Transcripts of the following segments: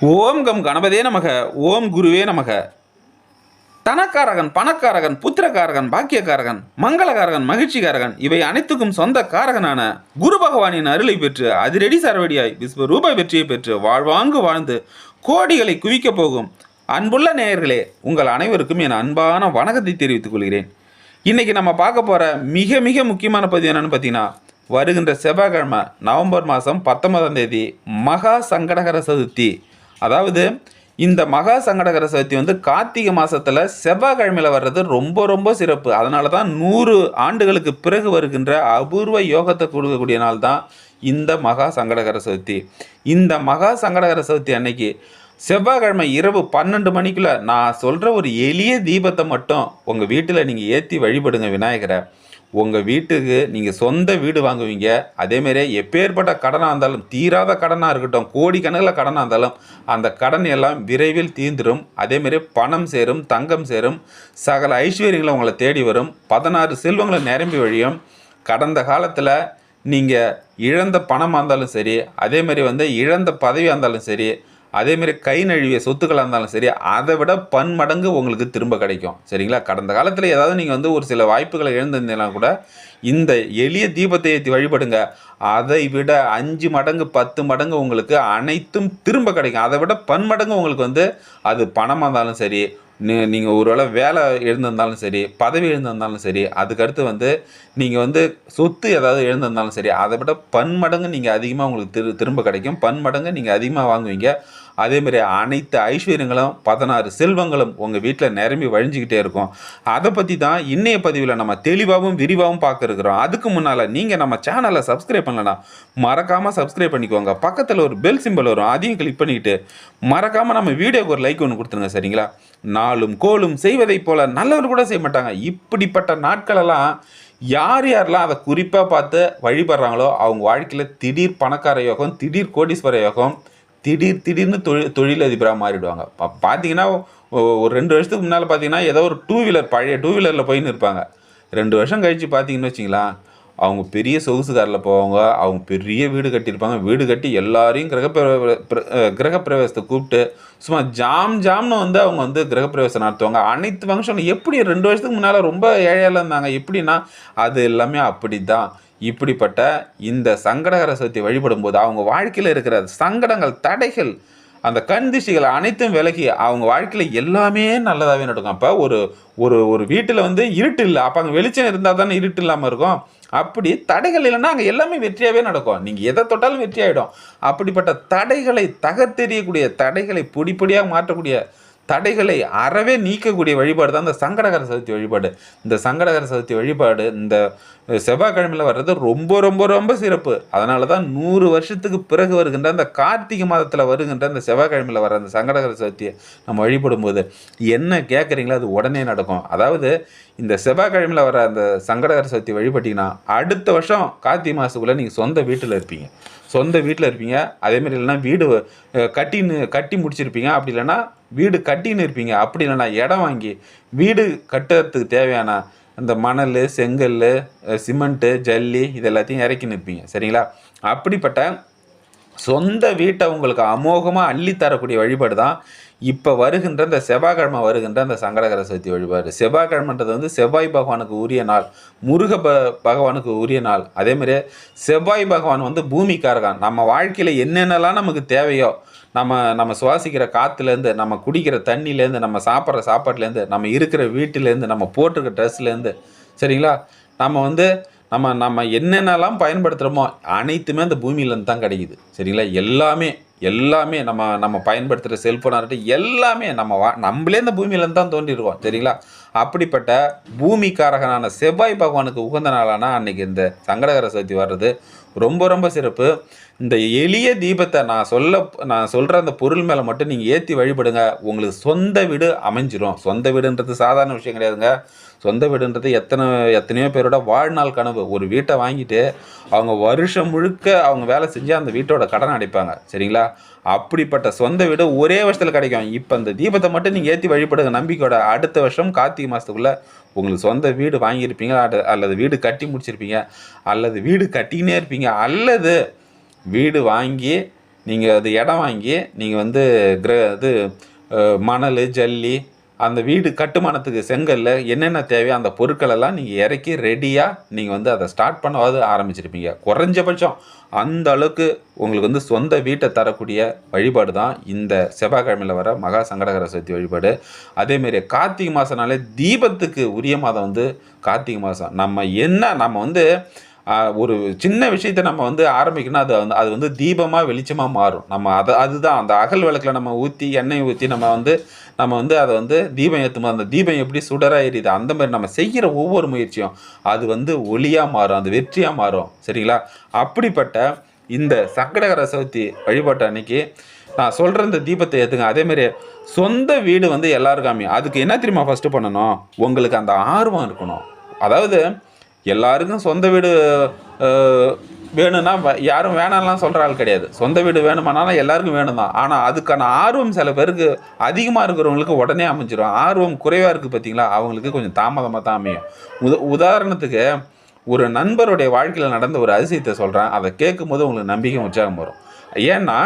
ஓம் come கணபதே நமக ஓம் குருவே நமக. தனக்காரகன் பணக்காரகன் புத்திரக்காரகன் பாக்கியக்காரகன் மங்களகாரகன் மகிழ்ச்சிகாரகன் இவை அனைத்துக்கும் சொந்த காரகனான குரு பகவானின் அருளை பெற்று அதிரடி சரவடியாய் விஸ்வரூப வெற்றியை பெற்று வாழ்வாங்கு வாழ்ந்து கோடிகளை குவிக்கப் போகும். அன்புள்ள நேயர்களே உங்கள் அனைவருக்கும் என் அன்பான வணக்கத்தை தெரிவித்துக் கொள்கிறேன். இன்னைக்கு நம்ம பார்க்க போகிற மிக மிக முக்கியமான பதிவு என்னென்னு பார்த்தீங்கன்னா வருகின்ற செவ்வாய்க்கிழமை நவம்பர் மாதம் பத்தொன்பதாம் தேதி மகா சங்கடகர சதுர்த்தி. அதாவது இந்த மகா சங்கடகர சதுர்த்தி வந்து கார்த்திகை மாதத்தில் செவ்வாய்க்கிழமையில் வர்றது ரொம்ப ரொம்ப சிறப்பு. அதனால தான் நூறு ஆண்டுகளுக்கு பிறகு வருகின்ற அபூர்வ யோகத்தை கொடுக்கக்கூடிய நாள் தான் இந்த மகா சங்கடகர சதுர்த்தி இந்த மகா சங்கடகர சதுர்த்தி அன்னைக்கு செவ்வாய்க்கிழமை இரவு பன்னெண்டு மணிக்குள்ளே நான் சொல்கிற ஒரு எளிய தீபத்தை மட்டும் உங்கள் வீட்டில் நீங்கள் ஏற்றி வழிபடுங்க விநாயகரை. உங்கள் வீட்டுக்கு நீங்கள் சொந்த வீடு வாங்குவீங்க. அதேமாரி எப்பேற்பட்ட கடனாக இருந்தாலும் தீராத கடனாக இருக்கட்டும் கோடிக்கணக்கில் கடனாக இருந்தாலும் அந்த கடன் எல்லாம் விரைவில் தீர்ந்துடும் அதேமாரி பணம் சேரும் தங்கம் சேரும். சகல ஐஸ்வர்யங்களை உங்களை தேடி வரும். பதினாறு செல்வங்களை நிரம்பி வழியும். கடந்த காலத்தில் நீங்கள் இழந்த பணமாக இருந்தாலும் சரி அதேமாரி வந்து இழந்த பதவியாக இருந்தாலும் சரி அதேமாரி கை நழுவிய சொத்துக்களாக இருந்தாலும் சரி அதை விட பன்மடங்கு உங்களுக்கு திரும்ப கிடைக்கும். சரிங்களா? கடந்த காலத்தில் ஏதாவது நீங்கள் வந்து ஒரு சில வாய்ப்புகளை இழந்திருந்தீங்கன்னா கூட இந்த எளிய தீபத்தை ஏற்றி வழிபடுங்க. அதை விட அஞ்சு மடங்கு பத்து மடங்கு உங்களுக்கு அனைத்தும் திரும்ப கிடைக்கும். அதை விட பன்மடங்கு உங்களுக்கு வந்து அது பணமாக இருந்தாலும் சரி நீங்கள் ஒரு வேளை வேலை எழுந்திருந்தாலும் சரி பதவி எழுந்திருந்தாலும் சரி அதுக்கடுத்து வந்து நீங்கள் வந்து சொத்து ஏதாவது எழுந்திருந்தாலும் சரி அதை விட பன்மடங்கு நீங்கள் அதிகமாக உங்களுக்கு திரு திரும்ப கிடைக்கும். பன்மடங்கு நீங்கள் அதிகமாக வாங்குவீங்க. அதேமாரி அனைத்து ஐஸ்வர்யங்களும் பதினாறு செல்வங்களும் உங்கள் வீட்டில் நிரம்பி வழிஞ்சிக்கிட்டே இருக்கும். அதை பற்றி தான் இன்றைய பதிவில் நம்ம தெளிவாகவும் விரிவாகவும் பார்க்க இருக்கிறோம் அதுக்கு முன்னால் நீங்கள் நம்ம சேனலை சப்ஸ்கிரைப் பண்ணலன்னா மறக்காமல் சப்ஸ்கிரைப் பண்ணிக்கோங்க. பக்கத்தில் ஒரு பெல் சிம்பிள் வரும் அதையும் கிளிக் பண்ணிக்கிட்டு மறக்காமல் நம்ம வீடியோக்கு ஒரு லைக் ஒன்று கொடுத்துருங்க சரிங்களா? நாளும் கோலும் செய்வதைப் போல் நல்லவர் கூட செய்ய மாட்டாங்க. இப்படிப்பட்ட நாட்களெல்லாம் யார் யாரெல்லாம் அதை குறிப்பாக பார்த்து வழிபடுறாங்களோ அவங்க வாழ்க்கையில் திடீர் பணக்கார யோகம் திடீர் கோடீஸ்வர யோகம் திடீர் திடீர்னு தொழில் தொழிலதிபராக மாறிடுவாங்க. பா பார்த்தீங்கன்னா ஒரு ரெண்டு வருஷத்துக்கு முன்னால் பார்த்தீங்கன்னா ஏதோ ஒரு டூ வீலர் பழைய டூ வீலரில் போயின்னு இருப்பாங்க. ரெண்டு வருஷம் கழித்து பார்த்தீங்கன்னு வச்சிங்களேன் அவங்க பெரிய சொகுசு காரில் போவாங்க அவங்க பெரிய வீடு கட்டியிருப்பாங்க. வீடு கட்டி எல்லாரையும் கிரகப்பிரவே கிரகப்பிரவேசத்தை கூப்பிட்டு சும்மா ஜாம் ஜாம்னு வந்து அவங்க வந்து கிரகப்பிரவேசம் நடத்துவாங்க. அனைத்து ஃபங்க்ஷனும் எப்படி ரெண்டு வருஷத்துக்கு முன்னால் ரொம்ப ஏழையாக இருந்தாங்க எப்படின்னா அது எல்லாமே அப்படி தான் இப்படிப்பட்ட இந்த சங்கடகர சக்தி வழிபடும் போது அவங்க வாழ்க்கையில் இருக்கிற சங்கடங்கள் தடைகள் அந்த கண் திசைகள் அனைத்தும் விலகி அவங்க வாழ்க்கையில் எல்லாமே நல்லதாகவே நடக்கும். அப்போ ஒரு ஒரு ஒரு வீட்டில் வந்து இருட்டு இல்லை. அப்போ அங்கே வெளிச்சம் இருந்தால் தானே இருட்டு இல்லாமல் இருக்கும். அப்படி தடைகள் இல்லைன்னா அங்கே எல்லாமே வெற்றியாகவே நடக்கும். நீங்கள் எதை தொட்டாலும் வெற்றி ஆகிடும் அப்படிப்பட்ட தடைகளை தகர்த்தெறியக்கூடிய தடைகளை பொடி பொடியாக மாற்றக்கூடிய தடைகளை அறவே நீக்கக்கூடிய வழிபாடு தான் இந்த சங்கடகர சதுர்த்தி வழிபாடு. இந்த சங்கடகர சதுர்த்தி வழிபாடு இந்த செவ்வாய்க்கிழமையில் வர்றது ரொம்ப ரொம்ப ரொம்ப சிறப்பு. அதனால தான் நூறு வருஷத்துக்கு பிறகு வருகின்ற அந்த கார்த்திகை மாதத்தில் வருகின்ற அந்த செவ்வாய்க்கிழமையில் வர அந்த சங்கடகர சதுர்த்தியை நம்ம வழிபடும் போது என்ன கேட்குறீங்களோ அது உடனே நடக்கும். அதாவது இந்த செவ்வாய்க்கிழமையில் வர அந்த சங்கடகர சதுர்த்தி வழிபட்டிங்கன்னா அடுத்த வருஷம் கார்த்திகை மாதத்துக்குள்ளே நீங்கள் சொந்த வீட்டில் இருப்பீங்க. சொந்த வீட்டில் இருப்பீங்க. அதேமாரி இல்லைன்னா வீடு கட்டின்னு கட்டி முடிச்சிருப்பீங்க. அப்படி இல்லைன்னா வீடு கட்டின்னு இருப்பீங்க. அப்படி இல்லைன்னா இடம் வாங்கி வீடு கட்டுறதுக்கு தேவையான அந்த மணல் செங்கல் சிமெண்ட்டு ஜல்லி இது எல்லாத்தையும் இறக்கின்னு இருப்பீங்க சரிங்களா? அப்படிப்பட்ட சொந்த வீட்டை உங்களுக்கு அமோகமாக அள்ளித்தரக்கூடிய வழிபாடு தான் இப்போ வருகின்ற இந்த செவ்வாய்க்கிழமை வருகின்ற அந்த சங்கடகர சதுர்த்தி வழிபாடு. செவ்வாய்க்கிழமைன்றது வந்து செவ்வாய் பகவானுக்கு உரிய நாள் முருக ப பகவானுக்கு உரிய நாள். அதேமாதிரி செவ்வாய் பகவான் வந்து பூமிக்காரகான். நம்ம வாழ்க்கையில் என்னென்னலாம் நமக்கு தேவையோ நம்ம நம்ம சுவாசிக்கிற காற்றுலேருந்து நம்ம குடிக்கிற தண்ணிலேருந்து நம்ம சாப்பிட்ற சாப்பாட்லேருந்து நம்ம இருக்கிற வீட்டிலேருந்து நம்ம போட்டிருக்க ட்ரெஸ்லேருந்து சரிங்களா? நம்ம வந்து நம்ம நம்ம என்னென்னலாம் பயன்படுத்துகிறோமோ அனைத்துமே அந்த பூமியிலேருந்து தான் கிடைக்குது. சரிங்களா? எல்லாமே எல்லாமே நம்ம நம்ம பயன்படுத்துகிற செல்ஃபோனாக இருக்கட்டும் எல்லாமே நம்ம வா நம்மளே இந்த பூமியிலேருந்து தான் தோன்றியிருக்கோம் சரிங்களா? அப்படிப்பட்ட பூமிக்காரகனான செவ்வாய் பகவானுக்கு உகந்த நாளான அன்றைக்கி இந்த சங்கடகர சதுர்த்தி வர்றது ரொம்ப ரொம்ப சிறப்பு. இந்த எளிய தீபத்தை நான் சொல்ல நான் சொல்கிற அந்த பொருள் மேலே மட்டும் நீங்கள் ஏற்றி வழிபடுங்க. உங்களுக்கு சொந்த வீடு அமைஞ்சிரும். சொந்த வீடுன்றது சாதாரண விஷயம் கிடையாதுங்க. சொந்த வீடுன்றது எத்தனை எத்தனையோ பேரோட வாழ்நாள் கனவு. ஒரு வீட்டை வாங்கிட்டு அவங்க வருஷம் முழுக்க அவங்க வேலை செஞ்சு அந்த வீட்டோட கடன் அடைப்பாங்க. சரிங்களா? அப்படிப்பட்ட சொந்த வீடு ஒரே வருஷத்தில் கிடைக்கும். இப்போ அந்த தீபத்தை மட்டும் நீங்கள் ஏற்றி வழிபடுங்க. நம்பிக்கையோட அடுத்த வருஷம் கார்த்திகை மாதத்துக்குள்ளே உங்களுக்கு சொந்த வீடு வாங்கியிருப்பீங்க. அல்லது வீடு கட்டி முடிச்சிருப்பீங்க. அல்லது வீடு கட்டினே இருப்பீங்க. அல்லது வீடு வாங்கி நீங்கள் அது இடம் வாங்கி நீங்கள் வந்து கிர இது மணல் ஜல்லி அந்த வீடு கட்டுமானத்துக்கு செங்கல்ல என்னென்ன தேவையோ அந்த பொருட்களெல்லாம் நீங்கள் இறக்கி ரெடியாக நீங்கள் வந்து அதை ஸ்டார்ட் பண்ணவாது ஆரம்பிச்சிருப்பீங்க. குறைஞ்சபட்சம் அந்த அளவுக்கு உங்களுக்கு வந்து சொந்த வீட்டை தரக்கூடிய வழிபாடு தான் இந்த செவ்வாய்க்கிழமையில் வர மகா சங்கடகர சக்தி வழிபாடு. அதேமாரி கார்த்திகை மாதம்னாலே தீபத்துக்கு உரிய மாதம் வந்து கார்த்திகை மாதம் நம்ம என்ன நம்ம வந்து ஒரு சின்ன விஷயத்தை நம்ம வந்து ஆரம்பிக்கணும் அது வந்து அது வந்து தீபமாக வெளிச்சமாக மாறும். நம்ம அதை அதுதான். அந்த அகல் விளக்கில் நம்ம ஊற்றி எண்ணெய் ஊற்றி நம்ம வந்து நம்ம வந்து அதை வந்து தீபம் ஏற்றுமா அந்த தீபம் எப்படி சுடராக எரியுது அந்த மாதிரி நம்ம செய்கிற ஒவ்வொரு முயற்சியும் அது வந்து ஒளியாக மாறும். அது வெற்றியாக மாறும். சரிங்களா? அப்படிப்பட்ட இந்த சங்கடகர சதுர்த்தி வழிபாட்டு அன்னைக்கு நான் சொல்கிற இந்த தீபத்தை ஏற்றுங்க அதேமாரி சொந்த வீடு வந்து எல்லாருக்கும் அதுக்கு என்ன தெரியுமா ஃபஸ்ட்டு பண்ணணும்? உங்களுக்கு அந்த ஆர்வம் இருக்கணும். அதாவது எல்லாருக்கும் சொந்த வீடு வேணும்னா யாரும் வேணாம்லாம் சொல்கிற ஆள் கிடையாது. சொந்த வீடு வேணுமானாலும் எல்லாருக்கும் வேணும் தான் ஆனால் அதுக்கான ஆர்வம் சில பேருக்கு அதிகமாக இருக்கிறவங்களுக்கு உடனே அமைஞ்சிரும். ஆர்வம் குறைவாக இருக்குது பார்த்தீங்களா அவங்களுக்கு கொஞ்சம் தாமதமாக தான் அமையும். உத உதாரணத்துக்கு ஒரு நண்பருடைய வாழ்க்கையில் நடந்த ஒரு அதிசயத்தை சொல்கிறேன் அதை கேட்கும் போது உங்களுக்கு நம்பிக்கை உற்சாகம் வரும். ஏன்னா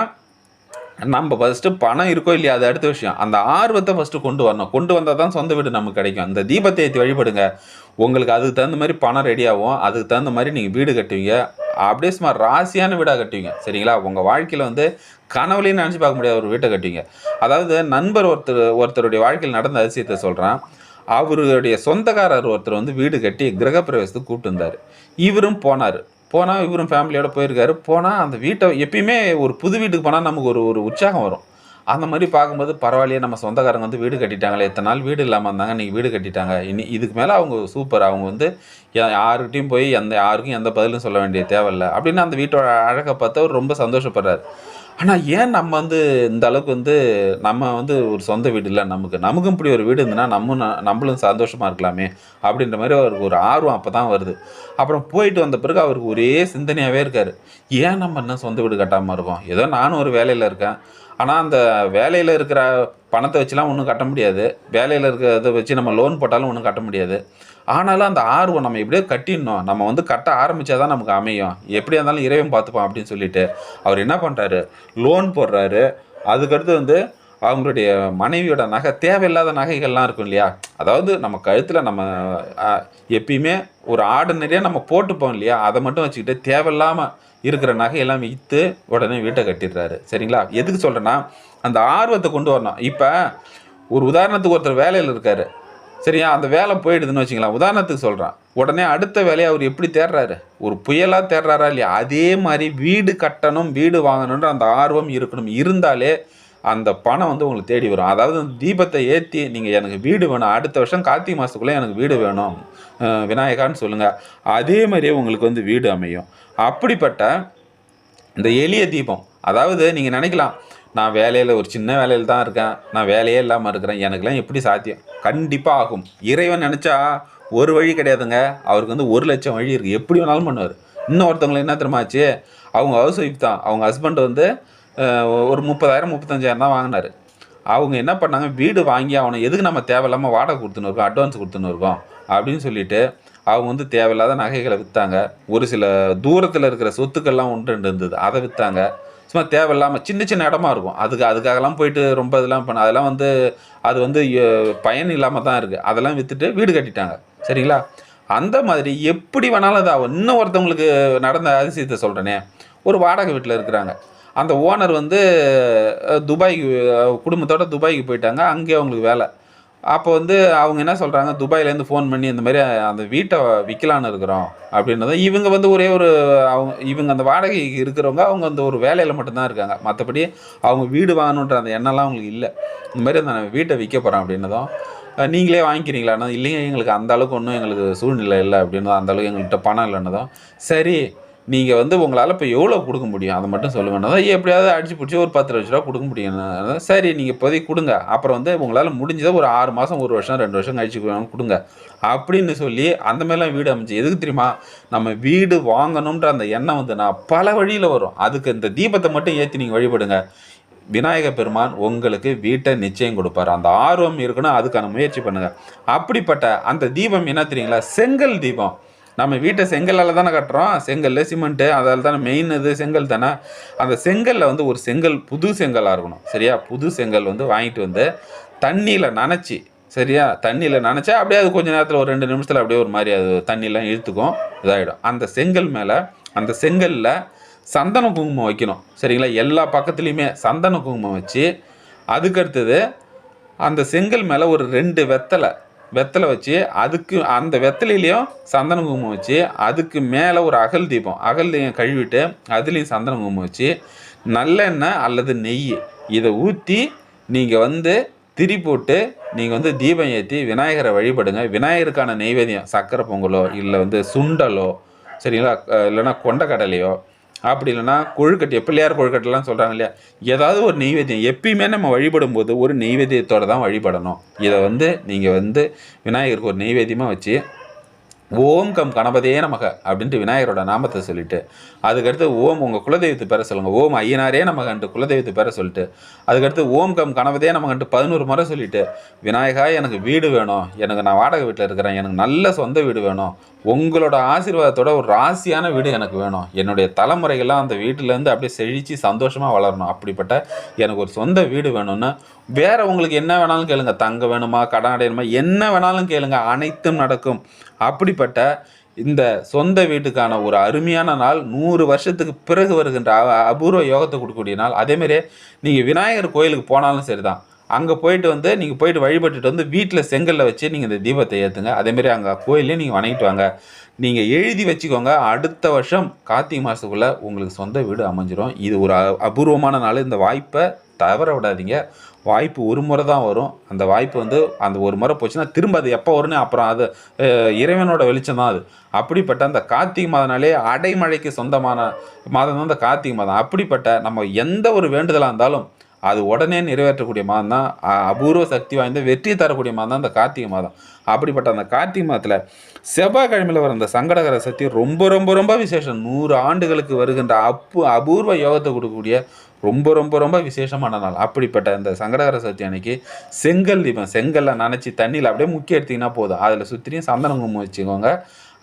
நம்ம ஃபஸ்ட்டு பணம் இருக்கோ இல்லையா அது அடுத்த விஷயம். அந்த ஆர்வத்தை ஃபஸ்ட்டு கொண்டு வரணும். கொண்டு வந்தால் தான் சொந்த வீடு நமக்கு கிடைக்கும். அந்த தீபத்தை ஏற்றி வழிபடுங்க. உங்களுக்கு அதுக்கு தகுந்த மாதிரி பணம் ரெடி ஆகும். அதுக்கு தகுந்த மாதிரி நீங்கள் வீடு கட்டுவீங்க. அப்படியே சும்மா ராசியான வீடாக கட்டுவீங்க. சரிங்களா? உங்கள் வாழ்க்கையில் வந்து கனவுலையும் நினச்சி பார்க்க முடியாத ஒரு வீட்டை கட்டுவீங்க. அதாவது நண்பர் ஒருத்தர் ஒருத்தருடைய வாழ்க்கையில் நடந்த அதிசயத்தை சொல்கிறேன் அவருடைய சொந்தக்காரர் ஒருத்தர் வந்து வீடு கட்டி கிரகப்பிரவேசத்துக்கு கூப்பிட்டு இருந்தார் இவரும் போனார். போனால் இவரும் ஃபேமிலியோடு போயிருக்காரு. போனால் அந்த வீட்டை எப்பயுமே ஒரு புது வீட்டுக்கு போனால் நமக்கு ஒரு ஒரு உற்சாகம் வரும். அந்த மாதிரி பார்க்கும்போது பரவாயில்லையே நம்ம சொந்தக்காரங்க வந்து வீடு கட்டிட்டாங்களே இத்தனை நாள் வீடு இல்லாமல் இருந்தாங்க இன்றைக்கி வீடு கட்டிட்டாங்க. இனி இதுக்கு மேலே அவங்க சூப்பர் அவங்க வந்து யாருக்கிட்டையும் போய் எந்த யாருக்கும் எந்த பதிலும் சொல்ல வேண்டிய தேவையில்லை. அப்படின்னு அந்த வீட்டோட அழகை பார்த்து அவர் ரொம்ப சந்தோஷப்படுறாரு. ஆனால் ஏன் நம்ம வந்து இந்த அளவுக்கு வந்து நம்ம வந்து ஒரு சொந்த வீடு இல்லை நமக்கு? நமக்கும் இப்படி ஒரு வீடு இருந்ததுன்னா நம்ம நம்மளும் சந்தோஷமாக இருக்கலாமே அப்படின்ற மாதிரி அவருக்கு ஒரு ஆர்வம் அப்போ தான் வருது. அப்புறம் போயிட்டு வந்த பிறகு அவருக்கு ஒரே சிந்தனையாகவே இருக்கார். ஏன் நம்ம இன்னும் சொந்த வீடு கட்டாமல் இருக்கோம்? ஏதோ நானும் ஒரு வேலையில் இருக்கேன். ஆனால் அந்த வேலையில் இருக்கிற பணத்தை வச்சுலாம் ஒன்றும் கட்ட முடியாது. வேலையில் இருக்கிறத வச்சு நம்ம லோன் போட்டாலும் ஒன்றும் கட்ட முடியாது. ஆனாலும் அந்த ஆர்வம் நம்ம எப்படியோ கட்டிடணும். நம்ம வந்து கட்ட ஆரம்பித்தா தான் நமக்கு அமையும். எப்படியா இருந்தாலும் இறைவன் பார்த்துப்பான் அப்படின்னு சொல்லிட்டு அவர் என்ன பண்ணுறாரு லோன் போடுறாரு. அதுக்கடுத்து வந்து அவங்களுடைய மனைவியோட நகை தேவையில்லாத நகைகள்லாம் இருக்கும் இல்லையா? அதாவது நம்ம கழுத்தில் நம்ம எப்பயுமே ஒரு ஆர்டினரியாக நம்ம போட்டுப்போம் இல்லையா? அதை மட்டும் வச்சுக்கிட்டு தேவையில்லாமல் இருக்கிற நகையெல்லாம் விற்று உடனே வீட்டை கட்டிடுறாரு. சரிங்களா? எதுக்கு சொல்கிறேன்னா அந்த ஆர்வத்தை கொண்டு வரணும். இப்போ ஒரு உதாரணத்துக்கு ஒருத்தர் வேலையில் இருக்காரு. சரியா? அந்த வேலை போயிடுதுன்னு வச்சுக்கலாம் உதாரணத்துக்கு சொல்கிறான் உடனே அடுத்த வேலையை அவர் எப்படி தேடுறாரு? ஒரு புயலாக தேடுறாரா இல்லையா? அதே மாதிரி வீடு கட்டணும் வீடு வாங்கணுன்ற அந்த ஆர்வம் இருக்கணும். இருந்தாலே அந்த பணம் வந்து உங்களுக்கு தேடி வரும். அதாவது தீபத்தை ஏற்றி நீங்கள் எனக்கு வீடு வேணும். அடுத்த வருஷம் கார்த்திகை மாதத்துக்குள்ளே எனக்கு வீடு வேணும். விநாயகான்னு சொல்லுங்கள் அதே மாதிரியே உங்களுக்கு வந்து வீடு அமையும். அப்படிப்பட்ட இந்த எளிய தீபம் அதாவது நீங்கள் நினைக்கலாம் நான் வேலையில் ஒரு சின்ன வேலையில் தான் இருக்கேன் நான் வேலையே இல்லாமல் இருக்கிறேன் எனக்கெல்லாம் எப்படி சாத்தியம்? கண்டிப்பாக ஆகும். இறைவன் நினச்சா ஒரு வழி கிடையாதுங்க. அவருக்கு வந்து ஒரு லட்சம் வழி இருக்குது எப்படி வேணாலும் பண்ணுவார். இன்னும் ஒருத்தவங்களுக்கு என்ன தெரியுமாச்சு அவங்க ஹவுஸ் ஒய்ஃப் தான். அவங்க ஹஸ்பண்ட் வந்து ஒரு முப்பதாயிரம் முப்பத்தஞ்சாயிரம் தான் வாங்கினார். அவங்க என்ன பண்ணாங்க? வீடு வாங்கி அவனை எதுக்கு நம்ம தேவையில்லாமல் வாடகை கொடுத்துன்னு இருக்கோம் அட்வான்ஸ் கொடுத்துன்னு இருக்கோம். அப்படின்னு சொல்லிட்டு அவங்க வந்து தேவையில்லாத நகைகளை விற்றாங்க ஒரு சில தூரத்தில் இருக்கிற சொத்துக்கள்லாம் ஒன்று ரெண்டு இருந்தது. அதை விற்றாங்க சும்மா தேவையில்லாமல் சின்ன சின்ன இடமா இருக்கும். அதுக்கு அதுக்காகலாம் போயிட்டு ரொம்ப இதெல்லாம் பண்ண அதெல்லாம் வந்து அது வந்து பயன் இல்லாமல் தான் இருக்குது அதெல்லாம் விற்றுட்டு வீடு கட்டிட்டாங்க. சரிங்களா? அந்த மாதிரி எப்படி வேணாலும் இதாகும் இன்னும் ஒருத்தவங்களுக்கு நடந்த அதிசயத்தை சொல்கிறேனே ஒரு வாடகை வீட்டில் இருக்கிறாங்க. அந்த ஓனர் வந்து துபாய்க்கு குடும்பத்தோடு குடும்பத்தோட துபாய்க்கு போயிட்டாங்க. அங்கே அவங்களுக்கு வேலை. அப்போ வந்து அவங்க என்ன சொல்கிறாங்க துபாயிலேருந்து ஃபோன் பண்ணி இந்த மாதிரி அந்த வீட்டை விற்கலான்னு இருக்கிறோம் அப்படின்றத இவங்க வந்து ஒரே ஒரு அவங்க இவங்க அந்த வாடகை இருக்கிறவங்க அவங்க அந்த ஒரு வேலையில் மட்டும்தான் இருக்காங்க. மற்றபடி அவங்க வீடு வாங்கணுன்ற அந்த எண்ணம்லாம் அவங்களுக்கு இல்லை. இந்த மாதிரி அந்த வீட்டை விற்க போகிறோம் அப்படின்னதும் நீங்களே வாங்கிக்கிறீங்களான்னா இல்லைங்க எங்களுக்கு அந்த அளவுக்கு ஒன்றும் எங்களுக்கு சூழ்நிலை இல்லை அப்படின்னதும் அந்த அளவுக்கு எங்கள்கிட்ட பணம் இல்லைன்னதும் சரி நீங்கள் வந்து உங்களால் இப்போ எவ்வளோ கொடுக்க முடியும்? அதை மட்டும் சொல்ல சொல்லுவேன் எப்படியாவது அடிச்சு பிடிச்சி ஒரு பத்து லட்ச ரூபா கொடுக்க முடியும். சரி நீங்கள் இப்போதைக்கு கொடுங்க. அப்புறம் வந்து உங்களால் முடிஞ்சதை ஒரு ஆறு மாதம் ஒரு வருஷம் ரெண்டு வருஷம் கழிச்சு கொடுங்க- கொடுங்க. அப்படின்னு சொல்லி அந்த மாதிரிலாம் வீடு அமைச்சு எதுக்கு தெரியுமா? நம்ம வீடு வாங்கணுன்ற அந்த எண்ணம் வந்து நான் பல வழியில் வரும். அதுக்கு இந்த தீபத்தை மட்டும் ஏற்றி நீங்கள் வழிபடுங்க. விநாயக பெருமான் உங்களுக்கு வீட்டை நிச்சயம் கொடுப்பார். அந்த ஆர்வம் இருக்கணும். அதுக்கான முயற்சி பண்ணுங்கள் அப்படிப்பட்ட அந்த தீபம் என்ன தெரியுங்களா? செங்கல் தீபம். நம்ம வீட்டை செங்கல்லால் தானே கட்டுறோம். செங்கல் சிமெண்ட்டு அதால் தானே மெயின் இது செங்கல் தானே. அந்த செங்கலில் வந்து ஒரு செங்கல் புது செங்கலாக இருக்கணும். சரியா? புது செங்கல் வந்து வாங்கிட்டு வந்து தண்ணியில் நனைச்சி சரியா? தண்ணியில் நினச்சா அப்படியே அது கொஞ்ச நேரத்தில் ஒரு ரெண்டு நிமிஷத்தில் அப்படியே ஒரு மாதிரி அது தண்ணியெலாம் இழுத்துக்கும் இதாகிடும் அந்த செங்கல் மேலே அந்த செங்கலில் சந்தன குங்குமம் வைக்கணும். சரிங்களா? எல்லா பக்கத்துலேயுமே சந்தன குங்குமம் வச்சு அதுக்கடுத்தது அந்த செங்கல் மேலே ஒரு ரெண்டு வெத்தலை வெத்தலை வச்சு அதுக்கு அந்த வெத்தலையிலையும் சந்தன குங்குமம் வச்சு அதுக்கு மேலே ஒரு அகல் தீபம். அகல் தீபம் கழுவிட்டு அதுலேயும் சந்தன குங்குமம் வச்சு நல்லெண்ணெய் அல்லது நெய் இதை ஊற்றி நீங்கள் வந்து திரி போட்டு நீங்கள் வந்து தீபம் ஏற்றி விநாயகரை வழிபடுங்க. விநாயகருக்கான நெய்வேதியம் சக்கரை பொங்கலோ இல்லை வந்து சுண்டலோ சரிங்களா? இல்லைன்னா கொண்டக்கடலையோ அப்படி இல்லைன்னா கொழுக்கட்டை பிள்ளையார் கொழுக்கட்டைலாம் சொல்கிறாங்க இல்லையா? ஏதாவது ஒரு நெய்வேத்தியம் எப்பயுமே நம்ம வழிபடும் போது ஒரு நெய்வேத்தியத்தோடு தான் வழிபடணும். இதை வந்து நீங்கள் வந்து விநாயகருக்கு ஒரு நெய்வேத்தியமாக வச்சு ஓம் கம் கணபதே நமக அப்படின்ட்டு விநாயகரோட நாமத்தை சொல்லிட்டு அதுக்கடுத்து ஓம் உங்கள் குலதெய்வத்து பேர சொல்லுங்கள் ஓம் ஐயனாரே நமகன்ட்டு குலதெய்வத்து பேர சொல்லிட்டு அதுக்கடுத்து ஓம் கம் கணபதே நமகன்ட்டு பதினோரு முறை சொல்லிட்டு விநாயகா எனக்கு வீடு வேணும் எனக்கு நான் வாடகை வீட்டில் இருக்கிறேன் எனக்கு நல்ல சொந்த வீடு வேணும் உங்களோட ஆசீர்வாதத்தோட ஒரு ராசியான வீடு எனக்கு வேணும் என்னுடைய தலைமுறைகள்லாம் அந்த வீட்டிலேருந்து அப்படியே செழித்து சந்தோஷமாக வளரணும் அப்படிப்பட்ட எனக்கு ஒரு சொந்த வீடு வேணும்னு வேறு உங்களுக்கு என்ன வேணாலும் கேளுங்க தங்க வேணுமா கடன் அடையணுமா என்ன வேணாலும் கேளுங்க அனைத்தும் நடக்கும். அப்படிப்பட்ட இந்த சொந்த வீட்டுக்கான ஒரு அருமையான நாள் நூறு வருஷத்துக்கு பிறகு வருகின்ற அபூர்வ யோகத்தை கொடுக்கக்கூடிய நாள். அதேமாரி நீங்கள் விநாயகர் கோயிலுக்கு போனாலும் சரி தான் அங்கே போயிட்டு வந்து நீங்கள் போயிட்டு வழிபட்டுட்டு வந்து வீட்டில் செங்கலில் வச்சு நீங்கள் இந்த தீபத்தை ஏற்றுங்க அதேமாரி அங்கே கோயிலையும் நீங்கள் வணங்கிட்டு வாங்க. நீங்கள் எழுதி வச்சுக்கோங்க. அடுத்த வருஷம் கார்த்திகை மாதத்துக்குள்ளே உங்களுக்கு சொந்த வீடு அமைஞ்சிரும். இது ஒரு அ- அபூர்வமான நாள். இந்த வாய்ப்பை தவற விடாதீங்க. வாய்ப்பு ஒரு முறை தான் வரும். அந்த வாய்ப்பு வந்து அந்த ஒரு முறை போச்சுன்னா திரும்ப அது எப்போ வரும்னு அப்புறம் அது இறைவனோட வெளிச்சம் தான் அது. அப்படிப்பட்ட அந்த கார்த்திகை மாதனாலே அடைமழைக்கு சொந்தமான மாதம் தான் அந்த கார்த்திகை மாதம். அப்படிப்பட்ட நம்ம எந்த ஒரு வேண்டுதலாக இருந்தாலும் அது உடனே நிறைவேற்றக்கூடிய மாதம் தான். அபூர்வ சக்தி வாய்ந்த வெற்றி தரக்கூடிய மாதம் தான் அந்த கார்த்திகை மாதம். அப்படிப்பட்ட அந்த கார்த்திகை மாதத்தில் செவ்வாய்க்கிழமையில் வர அந்த சங்கடகர சக்தி ரொம்ப ரொம்ப ரொம்ப விசேஷம். நூறு ஆண்டுகளுக்கு வருகின்ற அப்பு அபூர்வ யோகத்தை கொடுக்கக்கூடிய ரொம்ப ரொம்ப ரொம்ப விசேஷமான நாள். அப்படிப்பட்ட இந்த சங்கடகர சதுர்த்தி அன்னைக்கு செங்கல் தீபம் செங்கல்ல நனைச்சி தண்ணியில் அப்படியே முக்கிய எடுத்தீங்கன்னா போதும். அதில் சுற்றியும் சந்தன குங்குமம் வச்சுக்கோங்க.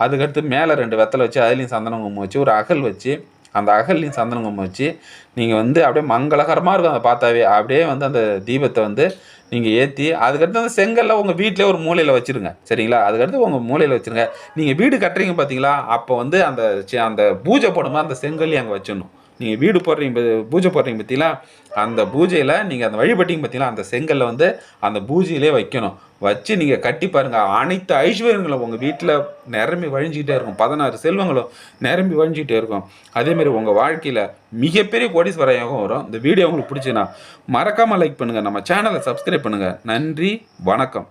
அதுக்கடுத்து மேலே ரெண்டு வெத்தலை வச்சு அதுலேயும் சந்தன குங்குமம் வச்சு ஒரு அகல் வச்சு அந்த அகல்லையும் சந்தன குங்குமம் வச்சு நீங்கள் வந்து அப்படியே மங்களகரமாக இருக்கும் அதை பார்த்தாவே. அப்படியே வந்து அந்த தீபத்தை வந்து நீங்கள் ஏற்றி அதுக்கடுத்து அந்த செங்கல்ல உங்கள் வீட்டிலே ஒரு மூலையில் வச்சுருங்க. சரிங்களா? அதுக்கடுத்து உங்கள் மூலையில் வச்சுருங்க. நீங்கள் வீடு கட்டுறீங்க பார்த்தீங்களா அப்போ வந்து அந்த அந்த பூஜை போடும்போது அந்த செங்கல்லையும் அங்கே வச்சிடணும். நீங்கள் வீடு போடுறீங்க பூஜை போடுறீங்க பார்த்தீங்களா அந்த பூஜையில் நீங்கள் அந்த வழிபட்டீங்க பார்த்தீங்களா அந்த செங்கல்ல வந்து அந்த பூஜையிலே வைக்கணும். வச்சு நீங்கள் கட்டி பாருங்கள் அனைத்து ஐஸ்வர்யங்களும் உங்கள் வீட்டில் நிரம்பி வழிஞ்சிக்கிட்டே இருக்கும். பதினாறு செல்வங்களும் நிரம்பி வழிஞ்சிக்கிட்டே இருக்கும். அதேமாரி உங்கள் வாழ்க்கையில் மிகப்பெரிய கோடீஸ்வர யோகம் வரும். இந்த வீடியோ உங்களுக்கு பிடிச்சின்னா மறக்காமல் லைக் பண்ணுங்கள் நம்ம சேனலை சப்ஸ்கிரைப் பண்ணுங்கள் நன்றி. வணக்கம்.